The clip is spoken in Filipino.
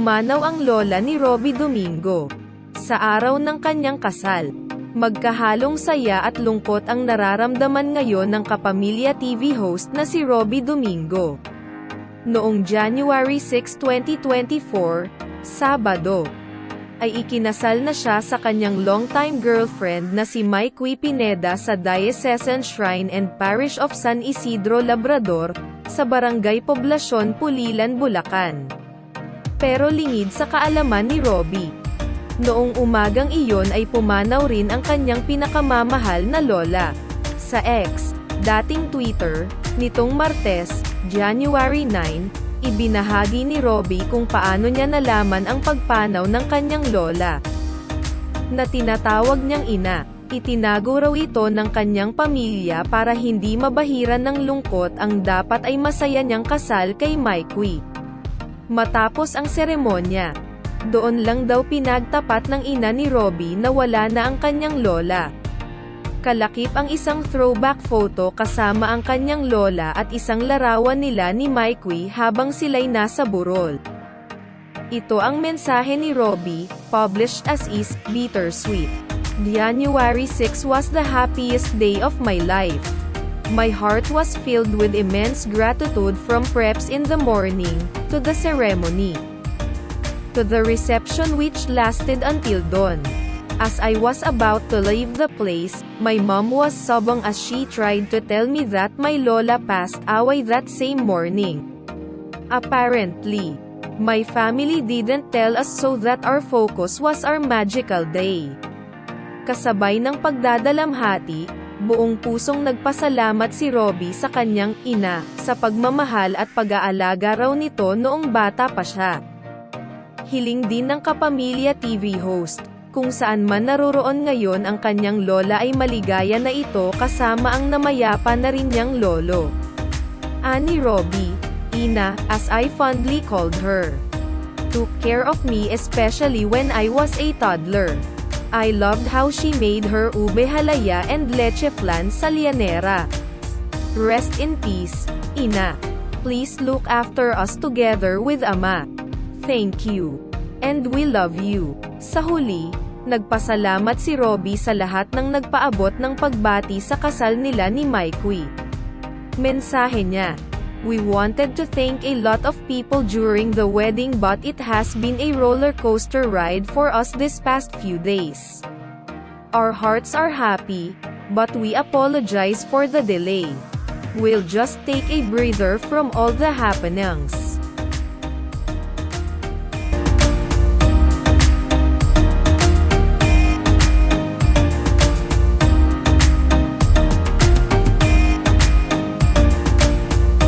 Pumanaw ang lola ni Robbie Domingo. Sa araw ng kanyang kasal. Magkahalong saya at lungkot ang nararamdaman ngayon ng kapamilya TV host na si Robbie Domingo. Noong January 6, 2024, Sabado, ay ikinasal na siya sa kanyang longtime girlfriend na si Mike Wee Pineda sa Diocesan Shrine and Parish of San Isidro Labrador, sa Barangay Poblasyon Pulilan, Bulacan. Pero lingid sa kaalaman ni Robbie. Noong umagang iyon ay pumanaw rin ang kanyang pinakamamahal na lola. Sa X, dating Twitter, nitong Martes, January 9, ibinahagi ni Robbie kung paano niya nalaman ang pagpanaw ng kanyang lola. Na tinatawag niyang ina, itinago raw ito ng kanyang pamilya para hindi mabahiran ng lungkot ang dapat ay masaya niyang kasal kay Mike Wee. Matapos ang seremonya, doon lang daw pinagtapat ng ina ni Robbie na wala na ang kanyang lola. Kalakip ang isang throwback photo kasama ang kanyang lola at isang larawan nila ni Mike Wee habang sila'y nasa burol. Ito ang mensahe ni Robbie, published as is, bittersweet. January 6 was the happiest day of my life. My heart was filled with immense gratitude from preps in the morning, to the ceremony to the reception which lasted until dawn. As I was about to leave the place, my mom was sobbing as she tried to tell me that my lola passed away that same morning. Apparently, my family didn't tell us so that our focus was our magical day. Kasabay ng pagdadalamhati, buong pusong nagpasalamat si Robbie sa kanyang ina, sa pagmamahal at pag-aalaga raw nito noong bata pa siya hiling din ng kapamilya TV host, kung saan man naroroon ngayon ang kanyang lola ay maligaya na ito kasama ang namayapa na rin niyang lolo. Ani Robbie, Ina, as I fondly called her. Took care of me especially when I was a toddler. I loved how she made her ube halaya and leche flan sa lianera. Rest in peace, Ina. Please look after us together with Ama. Thank you. And we love you. Sa huli, nagpasalamat si Robbie sa lahat ng nagpaabot ng pagbati sa kasal nila ni Mike Wee. Mensahe niya, We wanted to thank a lot of people during the wedding but it has been a roller coaster ride for us this past few days. Our hearts are happy, but we apologize for the delay. We'll just take a breather from all the happenings.